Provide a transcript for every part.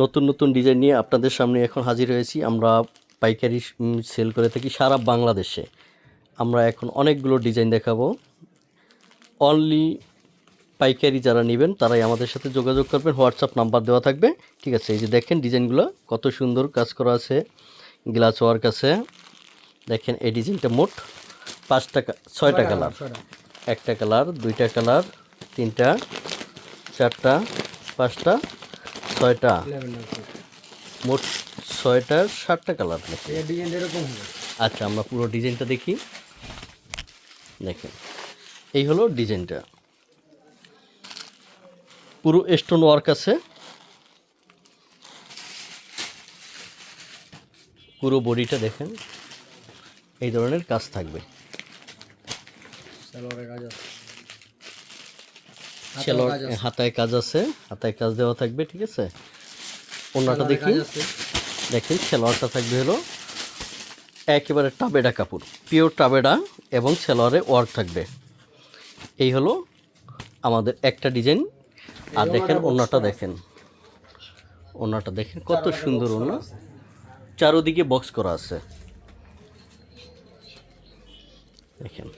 নতুন নতুন ডিজাইন নিয়ে আপনাদের সামনে এখন হাজির হয়েছি। আমরা পাইকারি সেল করে থাকি সারা বাংলাদেশে। আমরা এখন অনেকগুলো ডিজাইন দেখাবো। অনলি পাইকারি যারা নেবেন তারাই আমাদের সাথে যোগাযোগ করবেন। হোয়াটসঅ্যাপ নাম্বার দেওয়া থাকবে। ঠিক আছে এই যে দেখেন ডিজাইনগুলো কত সুন্দর কাজ করা আছে। গ্লাস ওয়ার্ক আছে। দেখেন এই ডিজাইনটা মোট পাঁচটা ছয়টা কালার। একটা কালার দুইটা কালার তিনটা চারটা পাঁচটা। ছয়টা। মোট ছয়টা সাতটা কালার নাকি এরকম আচ্ছা আমরা পুরো ডিজাইনটা দেখি। দেখেন এই হলো ডিজাইনটা পুরো স্টোন ওয়ার্ক আছে। পুরো বডিটা দেখেন। এই ধরনের কাজ থাকবে। সেলোয়ার হাতায় কাজ আছে। হাতায় কাজ দেওয়া থাকবে ঠিক আছে? অন্যটা দেখি। দেখেন সেলোয়ারটা থাকবে হলো একেবারে টাবেডা কাপড় পিওর টাবেডা এবং সেলোয়ারে ওয়ার্ক থাকবে। এই হলো আমাদের একটা ডিজাইন আর দেখেন অন্যটা দেখেন। অন্যটা দেখেন কত সুন্দর অন্য চারোদিকে বক্স করা আছে। দেখেন।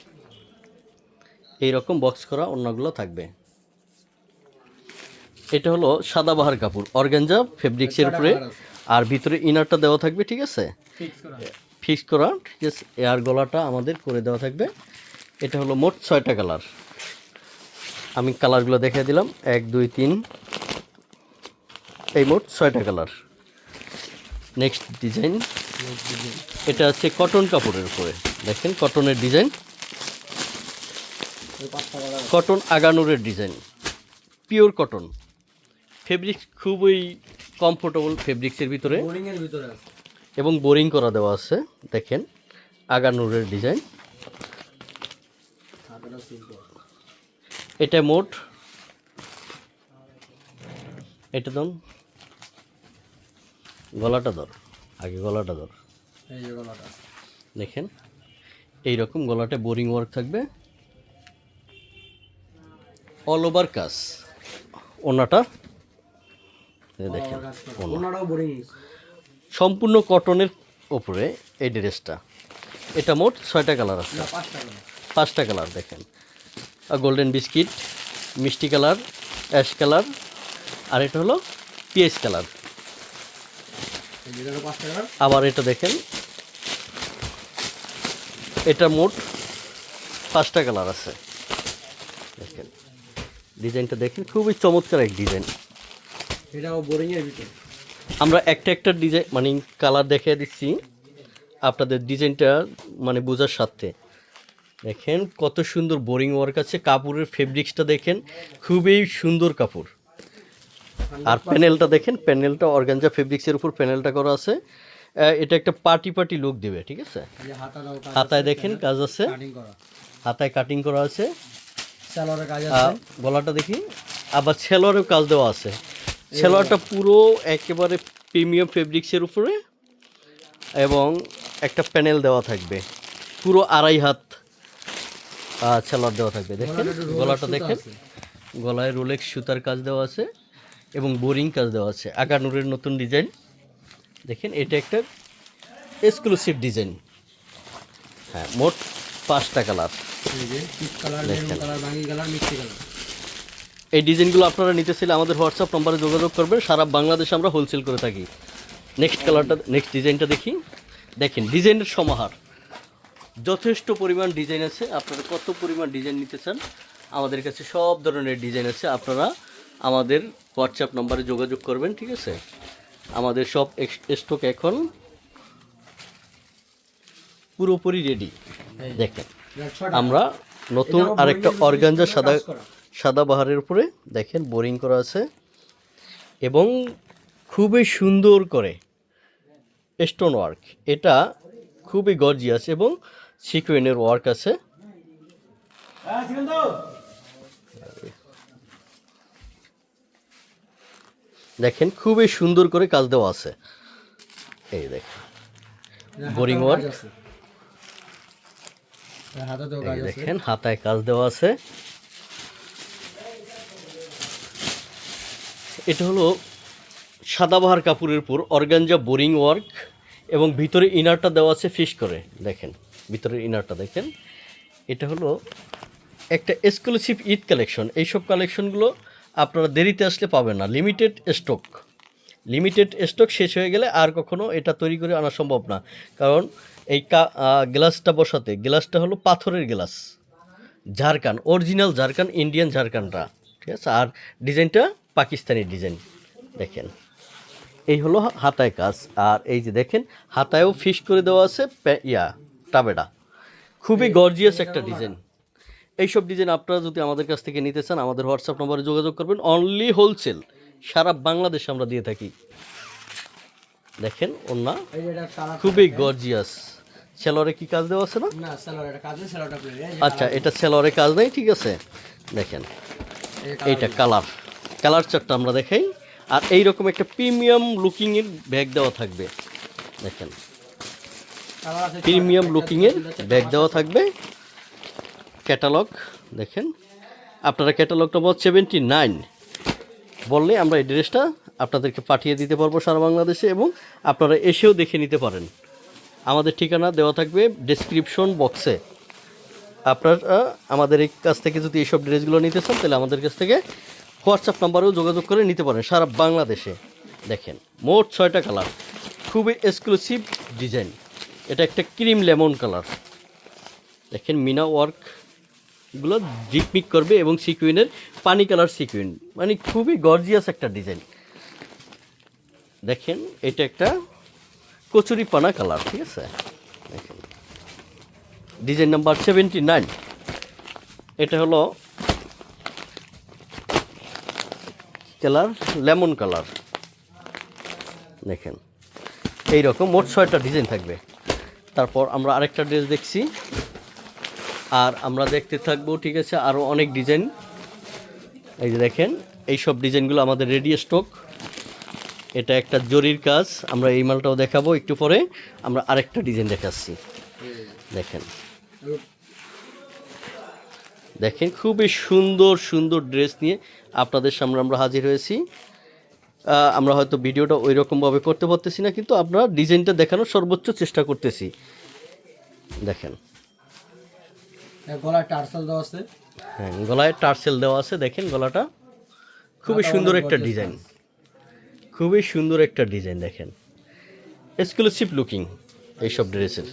এই রকম বক্স করা অন্যগুলো থাকবে। এটা হলো সাদাবাহার কাপড় অর্গানজা ফেব্রিক্সের উপরে। আর ভিতরে ইনারটা দেওয়া থাকবে ঠিক আছে? ফিক্স করা ঠিক আছে? এয়ার গলাটা আমাদের করে দেওয়া থাকবে। এটা হলো মোট ছয়টা কালার। আমি কালারগুলো দেখিয়ে দিলাম। এক দুই তিন। এই মোট ছয়টা কালার। নেক্সট ডিজাইন এটা আছে কটন কাপড়ের উপরে। দেখেন কটনের ডিজাইন কটন আগানুরের ডিজাইন পিওর কটন ফেব্রিক্স খুবই কমফোর্টেবল ফেব্রিক্সের ভিতরে। ভিতরে আছে। এবং বোরিং করা দেওয়া আছে দেখেন আগা আগানুরের ডিজাইন এটা মোট এটা ধর গলাটা ধর আগে গলাটা ধর। এই যে গলাটা দেখেন এই রকম গলাটা বোরিং ওয়ার্ক থাকবে। অল ওভার কাজ ওনাটা দেখেন সম্পূর্ণ কটনের ওপরে এই ড্রেসটা। এটা মোট ছয়টা কালার আছে। পাঁচটা কালার। দেখেন। গোল্ডেন বিস্কিট মিষ্টি কালার অ্যাশ কালার আর এটা হলো পিএস কালার। আবার এটা দেখেন। এটা মোট পাঁচটা কালার আছে। দেখেন ডিজাইনটা দেখেন খুবই চমৎকার এক ডিজাইন। এটাও বোরিং ভিতরে। আমরা একটা একটা ডিজাইন মানে কালার দেখিয়ে দিচ্ছি আপনাদের ডিজাইনটা মানে বোঝার সাথে দেখেন কত সুন্দর বোরিং ওয়ার্ক আছে কাপড়ের ফেব্রিক্সটা দেখেন খুবই সুন্দর কাপড়। আর প্যানেলটা দেখেন প্যানেলটা অর্গানজা ফেব্রিক্সের উপর প্যানেলটা করা আছে। এটা একটা পার্টি পার্টি লুক দেবে ঠিক আছে? হাতায় দেখেন কাজ আছে। হাতায় কাটিং করা আছে। গলাটা দেখি। আবার সেলোয়ারেও কাজ দেওয়া আছে। সেলোয়ারটা পুরো একেবারে প্রিমিয়াম ফেব্রিক্সের উপরে এবং একটা প্যানেল দেওয়া থাকবে। পুরো আড়াই হাত সেলোয়ার দেওয়া থাকবে দেখেন? গলাটা দেখেন? গলায় রোলেক্স সুতার কাজ দেওয়া আছে এবং বোরিং কাজ দেওয়া আছে। আগানুরের নতুন ডিজাইন। দেখেন এটা একটা এক্সক্লুসিভ ডিজাইন। হ্যাঁ মোট পাঁচটা কালার। কালার কালার কালার মিষ্টি কালার। এই ডিজাইনগুলো আপনারা নিতে চাইলে আমাদের হোয়াটসঅ্যাপ নম্বরে যোগাযোগ করবেন। সারা বাংলাদেশে আমরা হোলসেল করে থাকি। নেক্সট কালারটা নেক্সট ডিজাইনটা দেখি। দেখেন ডিজাইনের সমাহার। যথেষ্ট পরিমাণ ডিজাইন আছে। আপনারা কত পরিমাণ ডিজাইন নিতে চান? আমাদের কাছে সব ধরনের ডিজাইন আছে। আপনারা আমাদের হোয়াটসঅ্যাপ নম্বরে যোগাযোগ করবেন ঠিক আছে? আমাদের সব স্টক এখন পুরোপুরি রেডি দেখেন আমরা নতুন আরেকটা অর্গানজা সাদা সাদা বাহারের উপরে দেখেন বোরিং করা আছে এবং খুবই সুন্দর করে স্টোন ওয়ার্ক। এটা খুবই গর্জিয়াস এবং সিকুয়েনের ওয়ার্ক আছে। দেখেন খুবই সুন্দর করে কাজ দেওয়া আছে। এই দেখেন বোরিং ওয়ার্ক। দেখেন হাতায় কাজ দেওয়া আছে। এটা হলো সাদাবাহার কাপড়ের উপর অর্গানজা বোরিং ওয়ার্ক, এবং ভিতরে ইনারটা দেওয়া আছে ফিশ করে। দেখেন, ভিতরের ইনারটা দেখেন। এটা হলো একটা এক্সক্লুসিভ ঈদ কালেকশন এইসব কালেকশনগুলো আপনারা দেরিতে আসলে পাবেন না। লিমিটেড স্টক লিমিটেড স্টক শেষ হয়ে গেলে আর কখনো এটা তৈরি করে আনা সম্ভব না। কারণ এই গ্লাসটা বসাতে গ্লাসটা হলো পাথরের গ্লাস ঝাড়খান অরিজিনাল ঝাড়খান ইন্ডিয়ান ঝাড়খানটা। ঠিক আছে? আর ডিজাইনটা পাকিস্তানি ডিজাইন দেখেন। এই হলো হাতায় কাজ আর এই যে দেখেন হাতায়ও ফিশ করে দেওয়া আছে ইয়া টাবেডা খুবই গর্জিয়াস একটা ডিজাইন এইসব ডিজাইন আপনারা যদি আমাদের কাছ থেকে নিতে চান আমাদের হোয়াটসঅ্যাপ নম্বরে যোগাযোগ করবেন। অনলি হোলসেল সারা বাংলাদেশে আমরা দিয়ে থাকি। দেখেন ওনা খুবই গর্জিয়াস সেলরে কি কাজ দেওয়া আছে না? আচ্ছা এটা সেলরে কাজ নেই ঠিক আছে। দেখেন এইটা কালার কালার চারটা আমরা দেখাই। আর এই রকম একটা প্রিমিয়াম লুকিংয়ের ব্যাগ দেওয়া থাকবে। দেখেন। প্রিমিয়াম লুকিংয়ের ব্যাগ দেওয়া থাকবে। ক্যাটালগ, দেখেন। আপনারা ক্যাটালগ নম্বর সেভেন্টি নাইন। বললে আমরা এই ড্রেসটা আপনাদেরকে পাঠিয়ে দিতে পারব সারা বাংলাদেশে এবং আপনারা এসেও দেখে নিতে পারেন। আমাদের ঠিকানা দেওয়া থাকবে ডেসক্রিপশন বক্সে আপনারা, আমাদের এই কাছ থেকে যদি এইসব ড্রেসগুলো নিতে চান, তাহলে আমাদের কাছ থেকে হোয়াটসঅ্যাপ নাম্বারেও যোগাযোগ করে নিতে পারেন সারা বাংলাদেশে। দেখেন, মোট ছয়টা কালার। খুবই এক্সক্লুসিভ ডিজাইন এটা একটা ক্রিম লেমন কালার। দেখেন, মিনা ওয়ার্কগুলো জিকমিক করবে এবং সিকুইনের পানি কালার সিকুইন। মানে খুবই গর্জিয়াস একটা ডিজাইন দেখেন, এটা একটা কচুরি পানা কালার, ঠিক আছে? ডিজাইন নাম্বার সেভেন্টি নাইন এটা হলো কালার, লেমন কালার। দেখেন এই রকম মোট ছয়টা ডিজাইন থাকবে। তারপর আমরা আরেকটা ড্রেস দেখছি। আর আমরা দেখতে থাকব, ঠিক আছে আরও অনেক ডিজাইন। এই যে দেখেন এই সব ডিজাইনগুলো আমাদের রেডি স্টক। এটা একটা জরির কাজ, আমরা এই মালটাও দেখাবো একটু পরে। আমরা আরেকটা ডিজাইন দেখাচ্ছি। দেখেন। দেখেন, খুবই সুন্দর সুন্দর ড্রেস নিয়ে আপনাদের সামনে আমরা হাজির হয়েছি। আমরা হয়তো ভিডিওটা ওই রকমভাবে করতে পারতেছি না কিন্তু আমরা ডিজাইনটা দেখানোর সর্বোচ্চ চেষ্টা করতেছি। দেখেন। গলায় টার্সেল দেওয়া আছে। হ্যাঁ গলায় টার্সেল দেওয়া আছে দেখেন গলাটা। খুবই সুন্দর একটা ডিজাইন। খুবই সুন্দর একটা ডিজাইন দেখেন। এক্সক্লুসিভ লুকিং এইসব ড্রেসের।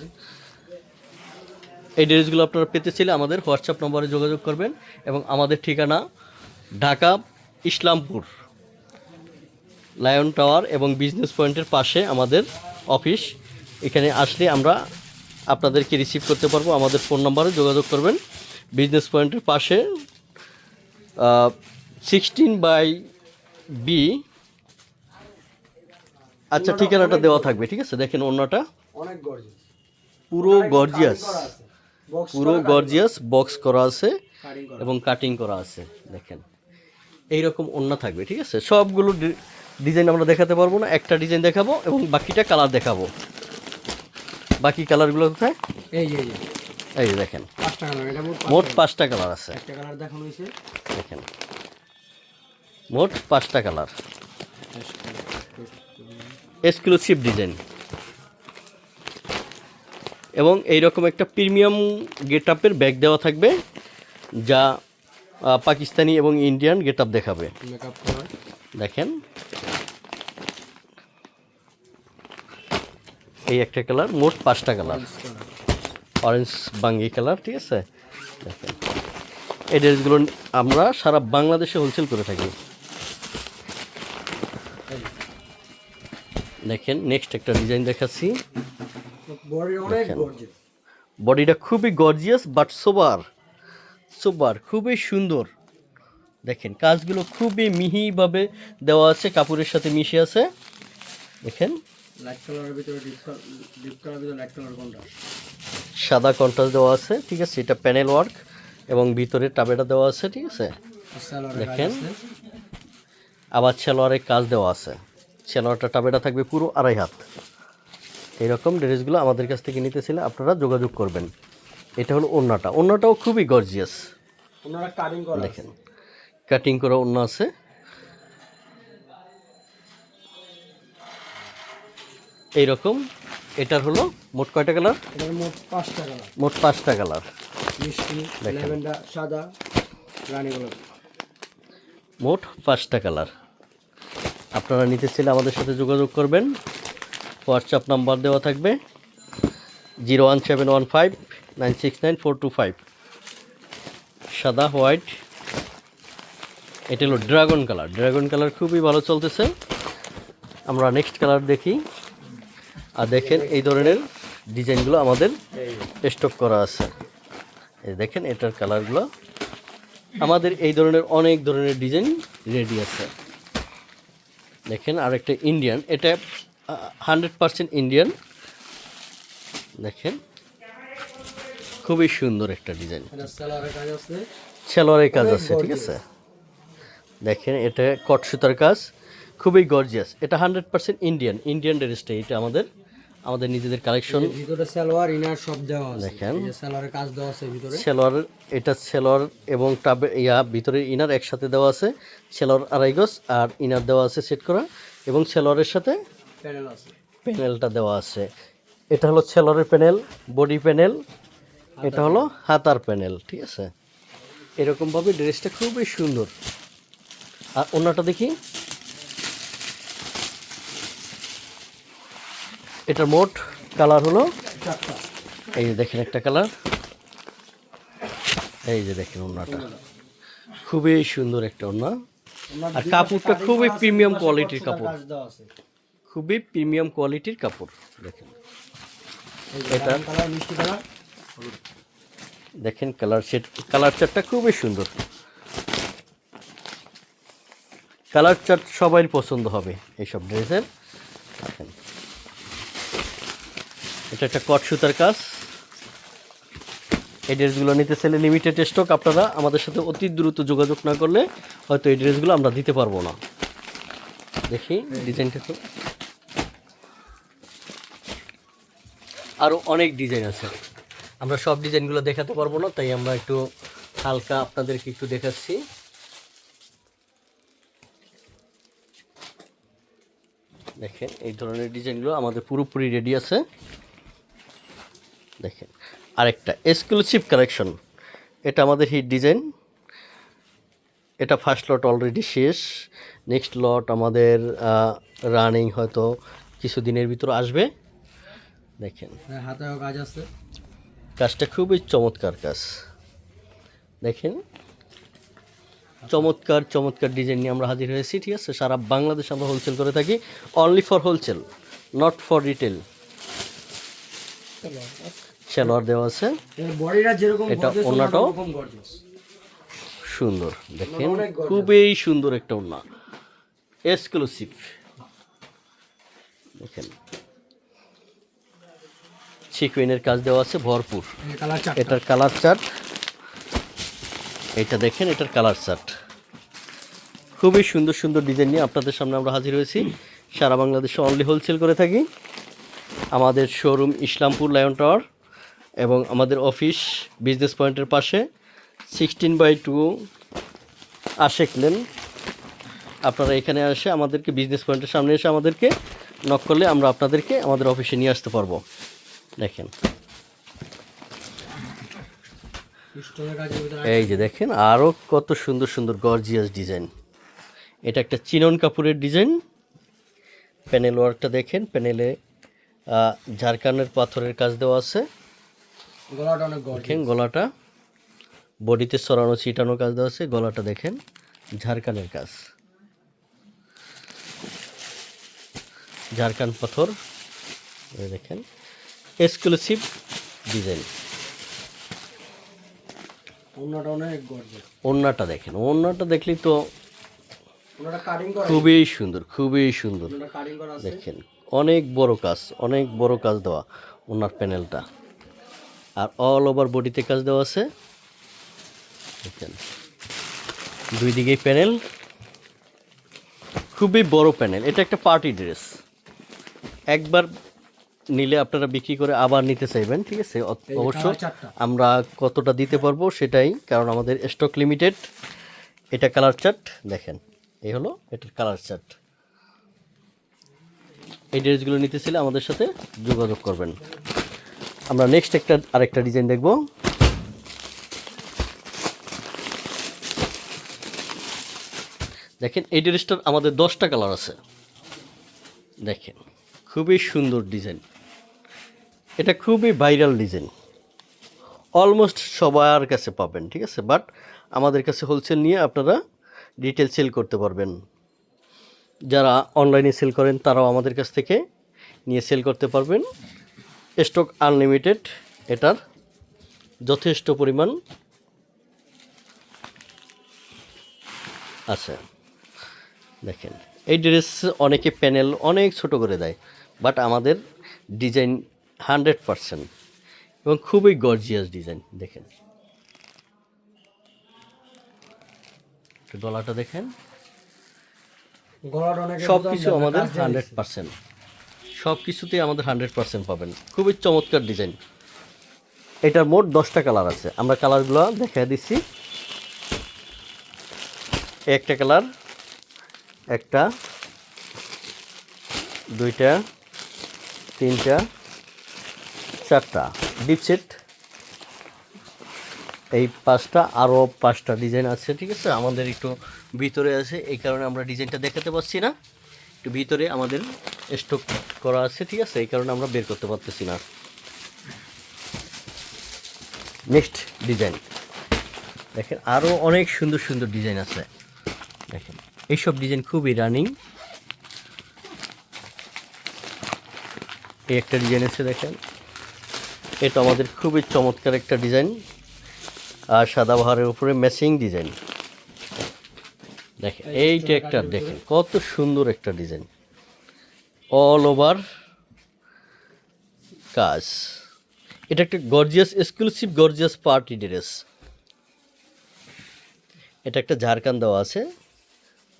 এই ড্রেসগুলো আপনারা পেতে চাইলে আমাদের হোয়াটসঅ্যাপ নম্বরে যোগাযোগ করবেন এবং আমাদের ঠিকানা ঢাকা ইসলামপুর লায়ন টাওয়ার এবং বিজনেস পয়েন্টের পাশে আমাদের অফিস। এখানে আসলে আমরা আপনাদেরকে রিসিভ করতে পারব। আমাদের ফোন নম্বরে যোগাযোগ করবেন। বিজনেস পয়েন্টের পাশে সিক্সটিন বাই বি আচ্ছা ঠিকানাটা দেওয়া থাকবে ঠিক আছে? দেখেন অন্যটা পুরো গর্জিয়াস। পুরো গর্জিয়াস বক্স করা আছে এবং কাটিং করা আছে দেখেন। এই রকম অন্য থাকবে ঠিক আছে? সবগুলো ডিজাইন আমরা দেখাতে পারব না একটা ডিজাইন দেখাবো এবং বাকিটা কালার দেখাবো। বাকি কালারগুলো কোথায়? এই এই এই দেখেন। মোট মোট পাঁচটা কালার আছে। একটা কালার দেখানো হয়েছে। দেখেন। মোট পাঁচটা কালার। এক্সক্লুসিভ ডিজাইন এবং এইরকম একটা প্রিমিয়াম গেট আপের ব্যাগ দেওয়া থাকবে যা পাকিস্তানি এবং ইন্ডিয়ান গেট আপ দেখাবে দেখেন। এই একটা কালার মোট পাঁচটা কালার। অরেঞ্জ বাঙ্গি কালার ঠিক আছে? দেখেন। এই ড্রেসগুলো আমরা সারা বাংলাদেশে হোলসেল করে থাকি। দেখেন নেক্সট একটা ডিজাইন দেখাচ্ছি। বডিটা খুবই গর্জিয়াস বাট সোবার সোবার খুবই সুন্দর। দেখেন কাজগুলো খুবই মিহিভাবে দেওয়া আছে কাপড়ের সাথে মিশে আছে। দেখেন। সাদা কন্ট্রাস্ট দেওয়া আছে ঠিক আছে? এটা প্যানেল ওয়ার্ক এবং ভিতরে টাবেটা দেওয়া আছে ঠিক আছে? দেখেন। আবার সেলোয়ারের কাজ দেওয়া আছে। সেলোয়ারটা টাবেটা থাকবে পুরো আড়াই হাত। এইরকম ড্রেসগুলো আমাদের কাছ থেকে নিতেছিলে আপনারা যোগাযোগ করবেন। এটা হলো ওড়নাটা। ওড়নাটাও খুবই গর্জিয়াস দেখেন কাটিং করা অন্য আছে। এইরকম এটার হলো মোট কয়টা কালার এটার মোট পাঁচটা কালার মোট পাঁচটা কালার মিষ্টি ল্যাভেন্ডার সাদা রানী গোলাপ। মোট পাঁচটা কালার আপনারা নিতে চাইলে আমাদের সাথে যোগাযোগ করবেন। হোয়াটসঅ্যাপ নাম্বার দেওয়া থাকবে। Zero one seven one five nine six nine four two five সাদা, হোয়াইট। এটা হলো ড্রাগন কালার। ড্রাগন কালার খুবই ভালো চলতেছে। আমরা নেক্সট কালার দেখি। আর দেখেন, এই ধরনের ডিজাইনগুলো আমাদের স্টক করা আছে। দেখেন, এটার কালারগুলো। আমাদের এই ধরনের অনেক ধরনের ডিজাইন রেডি আছে। দেখেন আর একটা ইন্ডিয়ান। এটা হান্ড্রেড পারসেন্ট ইন্ডিয়ান। দেখেন। খুবই সুন্দর একটা ডিজাইন এটা কাজ আছে। সেলোয়ারের কাজ আছে ঠিক আছে? দেখেন এটা কট সুতার কাজ খুবই গর্জিয়াস এটা হান্ড্রেড পার্সেন্ট ইন্ডিয়ান ইন্ডিয়ান ড্রেসটা এটা আমাদের আমাদের নিজেদের কালেকশন ভিতরে সালোয়ার ইনার সব দেওয়া আছে। দেখেন। সালোয়ারের কাজ দেওয়া আছে ভিতরে। সেলোয়ার এটা সেলোয়ার এবং টাবে ইয়া ভিতরে ইনার একসাথে দেওয়া আছে। সেলোয়ার আড়াই গজ আর ইনার দেওয়া আছে সেট করা। এবং সেলোয়ারের সাথে প্যানেল আছে। প্যানেলটা দেওয়া আছে। এটা হলো সেলোয়ারের প্যানেল বডি প্যানেল এটা হলো হাতার প্যানেল ঠিক আছে? এরকমভাবে ড্রেসটা খুবই সুন্দর। আর অন্যটা দেখি। এটার মোট কালার হলো? এই যে দেখেন একটা কালার। এই যে দেখেন ওড়নাটা খুবই সুন্দর একটা ওড়না আর কাপড়টা খুবই প্রিমিয়াম কোয়ালিটির কাপড়। খুবই প্রিমিয়াম কোয়ালিটির কাপড় দেখেন। এটা- দেখেন কালার সেট কালার চার্টটা খুবই সুন্দর। কালার চার্ট সবাই পছন্দ হবে এইসব ড্রেসের। এটা একটা কট সুতার কাজ। এই ড্রেসগুলো নিতে চাইলে লিমিটেড স্টক আপনারা আমাদের সাথে অতি দ্রুত যোগাযোগ না করলে হয়তো এই ড্রেসগুলো আমরা দিতে পারব না। দেখি, ডিজাইনটা তো আরও অনেক ডিজাইন আছে। আমরা সব ডিজাইনগুলো দেখাতে পারব না তাই আমরা একটু হালকা আপনাদেরকে একটু দেখাচ্ছি। দেখেন এই ধরনের ডিজাইনগুলো আমাদের পুরোপুরি রেডি আছে। দেখেন আরেকটা এক্সক্লুসিভ কালেকশন এটা আমাদের হিট ডিজাইন এটা ফার্স্ট লট অলরেডি শেষ। নেক্সট লট আমাদের রানিং হয়তো কিছু দিনের ভিতর আসবে। দেখেন। হ্যাঁ, হাতেও কাজ আছে। কাজটা খুবই চমৎকার কাজ। দেখেন চমৎকার চমৎকার ডিজাইন নিয়ে আমরা হাজির হয়েছি ঠিক আছে? সারা বাংলাদেশ আমরা হোলসেল করে থাকি only for wholesale not for retail salwar দেওয়া আছে। এটা ওড়নাটাও? সুন্দর দেখেন খুবই সুন্দর একটা ওড়না। এক্সক্লুসিভ দেখেন সিকুইনের কাজ দেওয়া আছে ভরপুর। এটার কালার চার্ট এটা দেখেন এটার কালার চার্ট খুবই সুন্দর সুন্দর ডিজাইন নিয়ে আপনাদের সামনে আমরা হাজির হয়েছি। সারা বাংলাদেশে অনলি হোলসেল করে থাকি। আমাদের শোরুম ইসলামপুর লায়ন টাওয়ার এবং আমাদের অফিস বিজনেস পয়েন্টের পাশে। Sixteen by two Ashek lane. আপনারা এখানে এসে আমাদেরকে বিজনেস পয়েন্টের সামনে এসে আমাদেরকে নক করলে আমরা আপনাদেরকে আমাদের অফিসে নিয়ে আসতে পারব। দেখেন। এই যে দেখেন আরও কত সুন্দর সুন্দর গর্জিয়াস ডিজাইন এটা একটা চিনন কাপুরের ডিজাইন প্যানেল ওয়ার্কটা দেখেন প্যানেলে ঝাড়খানের পাথরের কাজ দেওয়া আছে। গলাটা অনেক দেখেন গলাটা। বডিতে সরানো ছিটানো কাজ দেওয়া আছে। গলাটা দেখেন ঝাড়খানের কাজ। ঝাড়খান পাথর দেখেন। এক্সক্লুসিভ ডিজাইন ওড়নাটা দেখেন তো ওনাটা কাটিং করা খুবই সুন্দর খুবই সুন্দর। ওনাটা দেখেন অনেক বড় কাজ অনেক বড় কাজ দেওয়া ওনার প্যানেলটা আর অল ওভার বডিতে কাজ দেওয়া আছে। দেখেন দুই দিকেই প্যানেল খুবই বড় প্যানেল এটা একটা পার্টি ড্রেস একবার নিলে আপনারা বিক্রি করে আবার নিতে চাইবেন ঠিক আছে? অবশ্য আমরা কতটা দিতে পারব সেটাই কারণ আমাদের স্টক লিমিটেড এটা কালার চার্ট দেখেন এই হলো এটার কালার চার্ট। এই ড্রেসগুলো নিতে চাইলে আমাদের সাথে যোগাযোগ করবেন। আমরা নেক্সট একটা আরেকটা ডিজাইন দেখব। দেখেন এই ড্রেসটার আমাদের দশটা কালার আছে। দেখেন খুবই সুন্দর ডিজাইন এটা খুবই ভাইরাল ডিজাইন। অলমোস্ট সবার কাছে পাবেন, ঠিক আছে? বাট আমাদের কাছে হোলসেল নিয়ে আপনারা ডিটেল সেল করতে পারবেন। যারা অনলাইনে সেল করেন, তারাও আমাদের কাছ থেকে নিয়ে সেল করতে পারবেন। স্টক আনলিমিটেড এটার যথেষ্ট পরিমাণ আচ্ছা দেখেন, এই ড্রেস অনেকে প্যানেল অনেক ছোট করে দেয় বাট আমাদের ডিজাইন হান্ড্রেড পারসেন্ট এবং খুবই গর্জিয়াস ডিজাইন দেখেন। গলাটা দেখেন। সব কিছু আমাদের হান্ড্রেড পার্সেন্ট। সব কিছুতেই আমাদের হান্ড্রেড পার্সেন্ট পাবেন। খুবই চমৎকার ডিজাইন। এটার মোট দশটা কালার আছে। আমরা কালারগুলো দেখিয়ে দিচ্ছি। একটা কালার একটা দুইটা তিনটা চারটা ডিপ সেট এই পাঁচটা, আরও পাঁচটা ডিজাইন আছে, ঠিক আছে? আমাদের একটু ভিতরে আছে, এই কারণে আমরা ডিজাইনটা দেখাতে পারছি না। একটু ভিতরে আমাদের স্টক করা আছে, ঠিক আছে? এই কারণে আমরা বের করতে পারতেছি না। নেক্সট ডিজাইন দেখেন, আরও অনেক সুন্দর সুন্দর ডিজাইন আছে। দেখেন, এইসব ডিজাইন খুবই রানিং এই একটা ডিজাইন আছে, দেখেন। এটা আমাদের খুবই চমৎকার একটা ডিজাইন। আর সাদা বাহারের উপরে ম্যাচিং ডিজাইন দেখেন, এইটা একটা দেখেন, কত সুন্দর একটা ডিজাইন। অল ওভার কাজ। এটা একটা gorgeous exclusive gorgeous party dress এটা একটা ঝাড়খান দেওয়া আছে।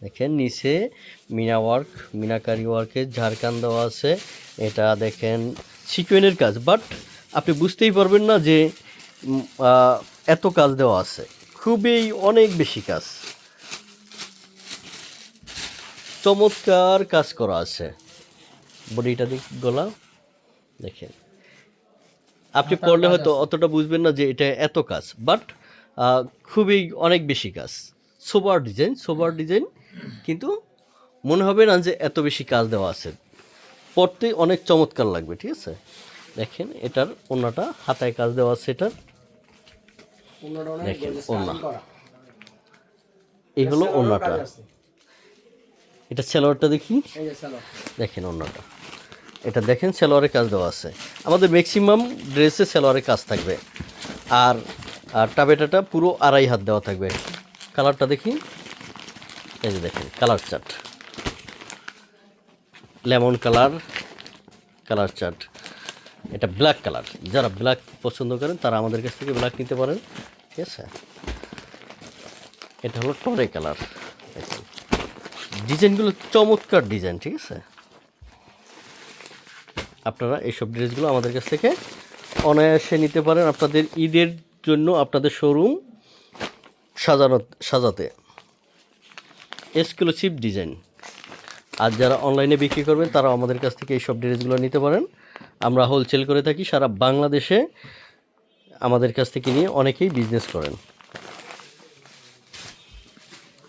দেখেন, নিচে মিনা ওয়ার্ক মিনাকারি ওয়ার্কের ঝাড়খান দেওয়া আছে। এটা দেখেন, সিকুয়েনের কাজ বাট আপনি বুঝতেই পারবেন না যে এত কাজ দেওয়া আছে। খুবই অনেক বেশি কাজ। চমৎকার কাজ করা আছে। বডিটা দেখ গলা। দেখেন। আপনি পড়লে হয়তো অতটা বুঝবেন না যে এটা এত কাজ বাট খুবই অনেক বেশি কাজ। সোবার ডিজাইন সোবার ডিজাইন কিন্তু মনে হবে না যে এত বেশি কাজ দেওয়া আছে। পড়তে অনেক চমৎকার লাগবে ঠিক আছে? দেখেন এটার ওনাটা হাতায় কাজ দেওয়া আছে এটার। দেখেন, ওড়না। এই হলো ওনাটা। এটা সেলোয়ারটা দেখি। দেখেন অন্যটা এটা দেখেন সেলোয়ারের কাজ দেওয়া আছে। আমাদের ম্যাক্সিমাম ড্রেসে সেলোয়ারের কাজ থাকবে। আর আর টাবেটাটা পুরো আড়াই হাত দেওয়া থাকবে। কালারটা দেখি। এই যে দেখেন colour chart. Lemon colour colour chart. এটা ব্ল্যাক কালার যারা ব্ল্যাক পছন্দ করেন, তারা আমাদের কাছ থেকে ব্ল্যাক নিতে পারেন। ঠিক আছে? এটা হলো টরে কালার ডিজাইনগুলো চমৎকার ডিজাইন, ঠিক আছে? আপনারা এইসব ড্রেসগুলো আমাদের কাছ থেকে অনায়াসে নিতে পারেন আপনাদের ঈদের জন্য আপনাদের শোরুম সাজানো, সাজাতে। এক্সক্লুসিভ ডিজাইন আর যারা অনলাইনে বিক্রি করবেন তারা আমাদের কাছ থেকে এইসব ড্রেসগুলো নিতে পারেন। আমরা হোলসেল করে থাকি সারা বাংলাদেশে আমাদের কাছ থেকে নিয়ে অনেকেই বিজনেস করেন।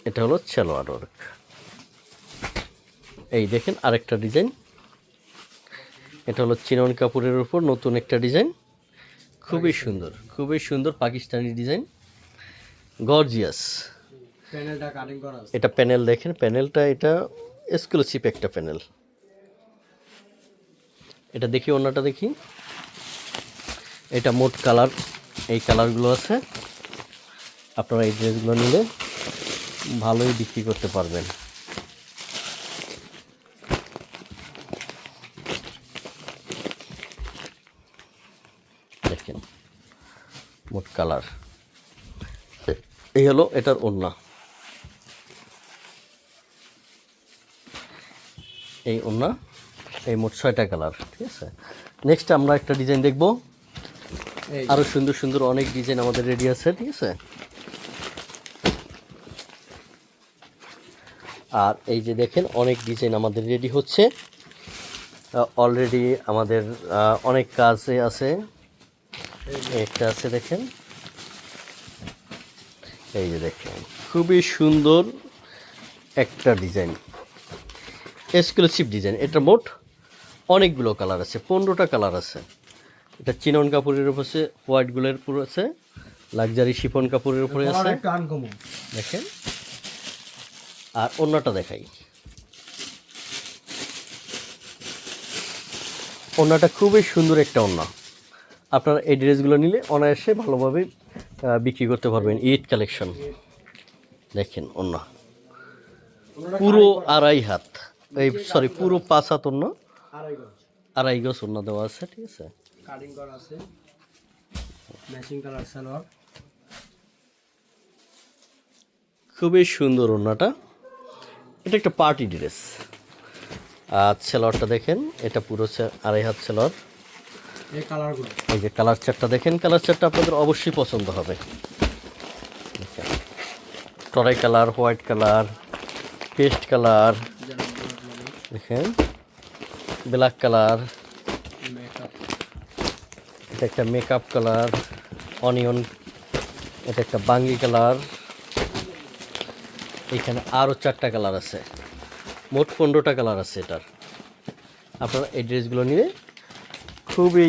এটা হলো সেলোয়ার ওয়ার্ক এই দেখেন আরেকটা ডিজাইন এটা হলো চিনন কাপড়ের উপর নতুন একটা ডিজাইন খুবই সুন্দর খুবই সুন্দর পাকিস্তানি ডিজাইন গর্জিয়াস প্যানেলটা কাটিং করা আছে। এটা প্যানেল দেখেন প্যানেলটা এটা এক্সক্লুসিভ একটা প্যানেল এটা দেখি অন্যটা দেখি। এটা মোট কালার, এই কালারগুলো আছে। আপনারা এই ড্রেসগুলো নিলে ভালোই বিক্রি করতে পারবেন। দেখেন, মোট কালার। এই হলো এটার ওড়না। এই ওড়না এই মোট ছয়টা কালার ঠিক আছে? নেক্সট আমরা একটা ডিজাইন দেখব। আরও সুন্দর সুন্দর অনেক ডিজাইন আমাদের রেডি আছে ঠিক আছে? আর এই যে দেখেন অনেক ডিজাইন আমাদের রেডি হচ্ছে। অলরেডি আমাদের অনেক কাজে আছে। একটা আছে দেখেন। এই যে দেখেন খুবই সুন্দর একটা ডিজাইন এক্সক্লুসিভ ডিজাইন এটা মোট অনেকগুলো কালার আছে পনেরোটা কালার আছে। এটা চিনন কাপড়ের উপর আছে হোয়াইটগুলোর উপর আছে লাক্সারি শিফন কাপড়ের উপরে আছে। দেখেন। আর অন্যটা দেখাই। অন্যটা খুবই সুন্দর একটা অন্য। আপনারা এই ড্রেসগুলো নিলে অনায়াসে ভালোভাবে বিক্রি করতে পারবেন। ঈদ কালেকশন দেখেন অন্য। পুরো আড়াই হাত। এই সরি পুরো পাঁচ হাত অন্য। আড়াই গজ। অন্য দেওয়া আছে ঠিক আছে? কাটিং করা আছে। ম্যাচিং কালার সালোয়ার খুবই সুন্দর ওড়নাটা। এটা একটা পার্টি ড্রেস। আর সেলোয়ারটা দেখেন এটা পুরো আড়াই হাত সেলোয়ার। এই যে কালার চারটা দেখেন কালার চারটা আপনাদের অবশ্যই পছন্দ হবে। টরাই colour white colour paste colour. দেখেন। ব্ল্যাক কালার এটা একটা মেকআপ কালার অনিয়ন এটা একটা বাঙ্গি কালার এখানে আরও চারটা কালার আছে। মোট পনেরোটা কালার আছে এটার। আপনারা এই ড্রেসগুলো নিয়ে খুবই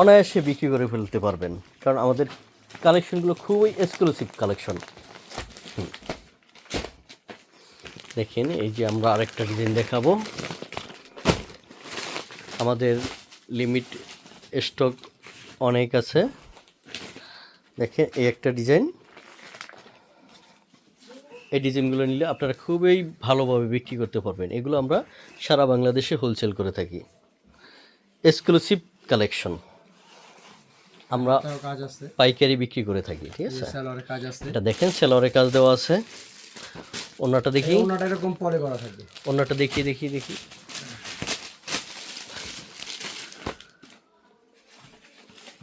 অনায়াসে বিক্রি করে ফেলতে পারবেন। কারণ আমাদের কালেকশনগুলো খুবই এক্সক্লুসিভ কালেকশন দেখেন এই যে আমরা আরেকটা ডিজাইন দেখাবো। আমাদের লিমিট স্টক অনেক আছে। দেখেন এই একটা ডিজাইন। এই ডিজাইনগুলো নিলে আপনারা খুবই ভালোভাবে বিক্রি করতে পারবেন। এগুলো আমরা সারা বাংলাদেশে হোলসেল করে থাকি। এক্সক্লুসিভ কালেকশন আমরা পাইকারি বিক্রি করে থাকি ঠিক আছে? এটা দেখেন সেলোয়ারের কাজ দেওয়া আছে। অন্যটা দেখি। ওনাটা এরকম পরে করা থাকবে। অন্যটা দেখি দেখি দেখি।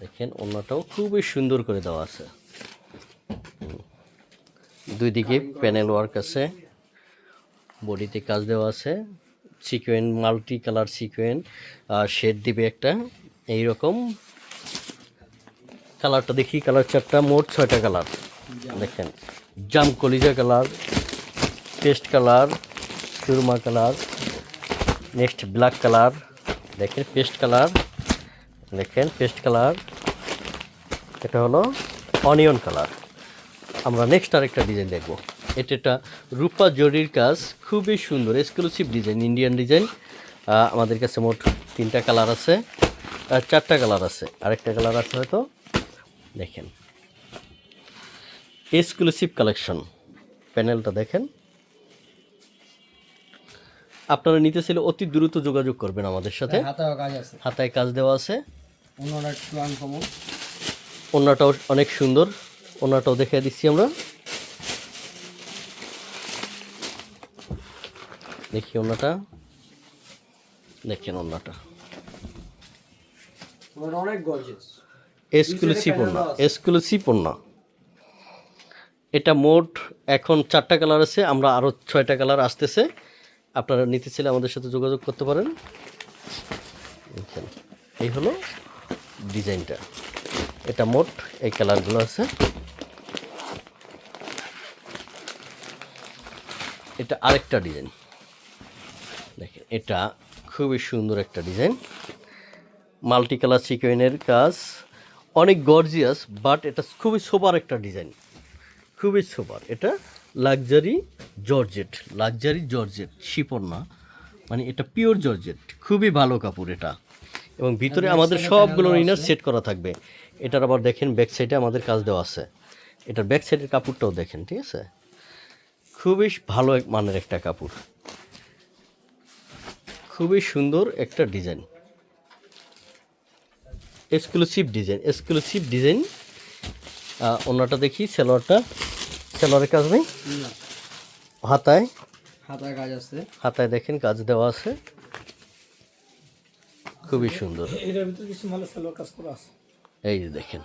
দেখেন অন্যটাও খুবই সুন্দর করে দেওয়া আছে। দুই দিকে প্যানেল ওয়ার্ক আছে। বডিতে কাজ দেওয়া আছে। সিকোয়েন মাল্টি কালার সিকোয়েন আর শেড দিবে একটা। এই রকম কালারটা দেখি কালার চারটা মোট ছয়টা কালার দেখেন। জাম কলিজা কালার, পেস্ট কালার, সুরমা কালার, নেক্সট ব্ল্যাক কালার, দেখেন পেস্ট কালার, দেখেন পেস্ট কালার, এটা হলো অনিয়ন কালার। আমরা নেক্সট আরেকটা ডিজাইন দেখব। এটা একটা রূপা জরির কাজ, খুবই সুন্দর এক্সক্লুসিভ ডিজাইন ইন্ডিয়ান ডিজাইন। আমাদের কাছে মোট তিনটা কালার আছে চারটা কালার আছে। আরেকটা কালার আছে হয়তো, দেখেন। এক্সক্লুসিভ কালেকশন প্যানেলটা দেখেন। আপনারা নিতে চাইলে অতি দ্রুত যোগাযোগ করবেন আমাদের সাথে। কাজ হাতায় কাজ দেওয়া আছে। ওনাটা ওনাটাও অনেক সুন্দর। ওনাটাও দেখে দিচ্ছি আমরা। দেখি ওনাটা। দেখেন ওনাটা। এক্সক্লুসিভ ওনা। এক্সক্লুসিভ ওনা। এটা মোট এখন চারটা কালার আছে, আমরা আরও ছয়টা কালার আসতেছে। আপনারা নিতে চাইলে আমাদের সাথে যোগাযোগ করতে পারেন। এই হলো ডিজাইনটা। এটা মোট এই কালারগুলো আছে। এটা আরেকটা ডিজাইন। দেখেন, এটা খুবই সুন্দর একটা ডিজাইন। মাল্টি কালার সিকোয়েনের কাজ। অনেক গর্জিয়াস, বাট এটা খুবই সোবার একটা ডিজাইন। খুবই সুপার। এটা luxury georgette luxury georgette chiffon না মানে এটা পিওর জর্জেট খুবই ভালো কাপড় এটা। এবং ভিতরে আমাদের সবগুলো ইনার সেট করা থাকবে। এটার আবার দেখেন ব্যাক সাইডে আমাদের কাজ দেওয়া আছে। এটার ব্যাক সাইডের কাপড়টাও দেখেন ঠিক আছে? খুবই ভালো এক মানের একটা কাপড়। খুবই সুন্দর একটা design exclusive design exclusive design অন্যটা দেখি সেলোয়ারটা সেলোয়ারের কাজ নেই? হাতায়? হাতায় কাজ আছে। হাতায় দেখেন কাজ দেওয়া আছে। খুবই সুন্দর। এটার ভিতরে কিছু ভালো সালোয়ার কাজ করা আছে। এই যে দেখেন।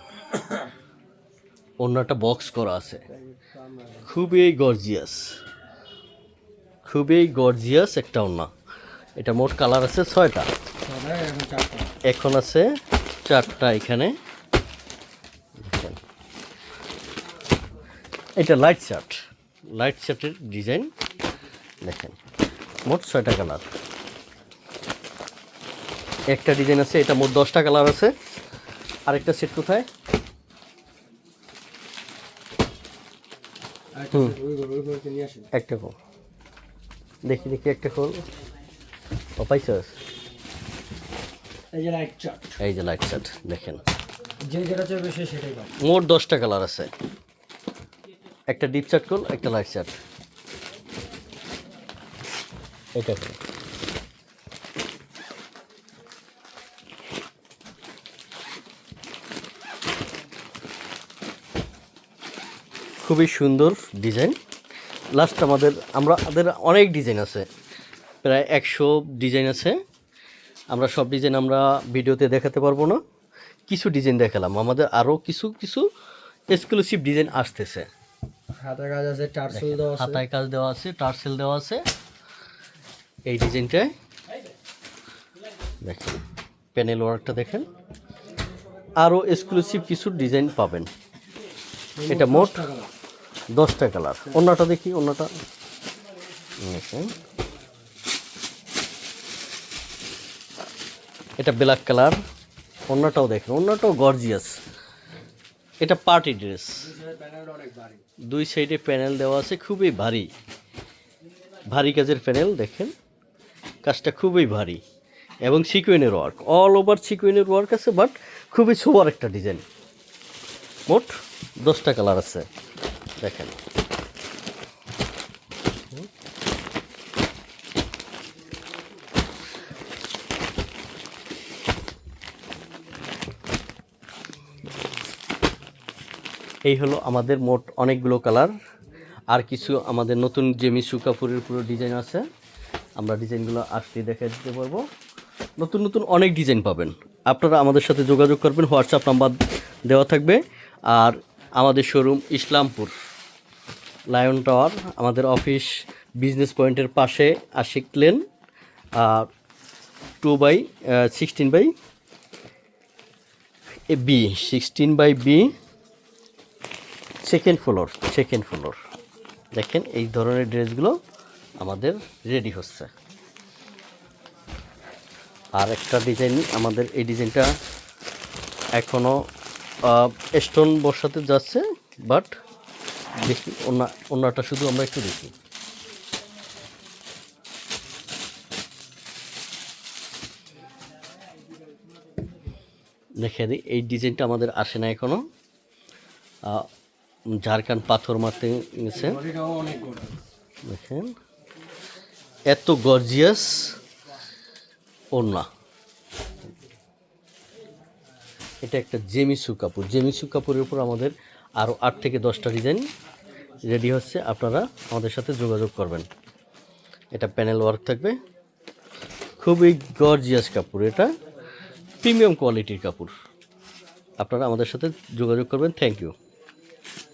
অন্যটা বক্স করা আছে। খুবই গর্জিয়াস খুবই গর্জিয়াস একটা ওন্না এটা মোট কালার আছে ছয়টা। এখন আছে চারটা এখানে। এটা লাইট শার্ট লাইট শার্টের ডিজাইন দেখেন। মোট ছয়টা কালার একটা ডিজাইন আছে এটা মোট দশটা কালার আছে। আরেকটা সেট কোথায়? একটা খোল। দেখি দেখি একটা খোল। ও পাইছস এই যে লাইট চার্ট এই যে লাইট শার্ট দেখেন। যে যেটা চাইবে সে সেটাই মোট দশটা কালার আছে। একটা ডিপ চার্ট কল একটা লাইট চার্ট এটা খুবই সুন্দর ডিজাইন লাস্ট আমাদের আমরা আমাদের অনেক ডিজাইন আছে। প্রায় একশো ডিজাইন আছে। আমরা সব ডিজাইন আমরা ভিডিওতে দেখাতে পারব না। কিছু ডিজাইন দেখালাম। আমাদের আরও কিছু কিছু এক্সক্লুসিভ ডিজাইন আসতেছে। হাতের কাজ আছে টার্সেল দেওয়া আছে। হাতায় কাজ দেওয়া আছে টার্সেল দেওয়া আছে। এই ডিজাইনটায় দেখেন প্যানেল ওয়ার্কটা দেখেন। আরও এক্সক্লুসিভ কিছু ডিজাইন পাবেন। এটা মোট দশটা কালার। অন্যটা দেখি অন্যটা। এটা ব্ল্যাক কালার অন্যটাও দেখেন অন্যটাও গর্জিয়াস। এটা পার্টি ড্রেস। দুই সাইডে প্যানেল দেওয়া আছে, খুবই ভারী। ভারী কাজের প্যানেল, দেখেন। কাজটা খুবই ভারী। এবং সিকুইনের ওয়ার্ক অল ওভার সিকুইনের ওয়ার্ক আছে বাট খুবই সুপার একটা ডিজাইন মোট দশটা কালার আছে, দেখেন। এই হলো আমাদের মোট অনেকগুলো কালার। আর কিছু আমাদের নতুন যে মিশু কাপুরের পুরো ডিজাইন আছে, আমরা ডিজাইনগুলো আসলে দেখে দিতে পারব। নতুন নতুন অনেক ডিজাইন পাবেন। আপনারা আমাদের সাথে যোগাযোগ করবেন, হোয়াটসঅ্যাপ নাম্বার দেওয়া থাকবে। আর আমাদের শোরুম ইসলামপুর লায়ন টাওয়ার আমাদের অফিস বিজনেস পয়েন্টের পাশে Ashiq lane R two by sixteen by B sixteen by B second floor second floor দেখেন এই ধরনের ড্রেসগুলো আমাদের রেডি হচ্ছে। আর একটা ডিজাইন আমাদের এই ডিজাইনটা এখনও স্টোন বসাতে যাচ্ছে বাট দেখি অন্য অন্যটা শুধু আমরা একটু দেখি। দেখে দিই এই ডিজাইনটা আমাদের আসে না এখনও ঝাড়খান্ড পাথর মারতে গেছে দেখেন। এত গর্জিয়াস ওড়না। এটা একটা জেমিসু কাপড়। জেমিসু কাপড়ের উপর আমাদের আরও আট থেকে দশটা ডিজাইন রেডি হচ্ছে। আপনারা আমাদের সাথে যোগাযোগ করবেন। এটা প্যানেল ওয়ার্ক থাকবে। খুবই গর্জিয়াস কাপড় এটা। প্রিমিয়াম কোয়ালিটির কাপড়। আপনারা আমাদের সাথে যোগাযোগ করবেন। Thank you.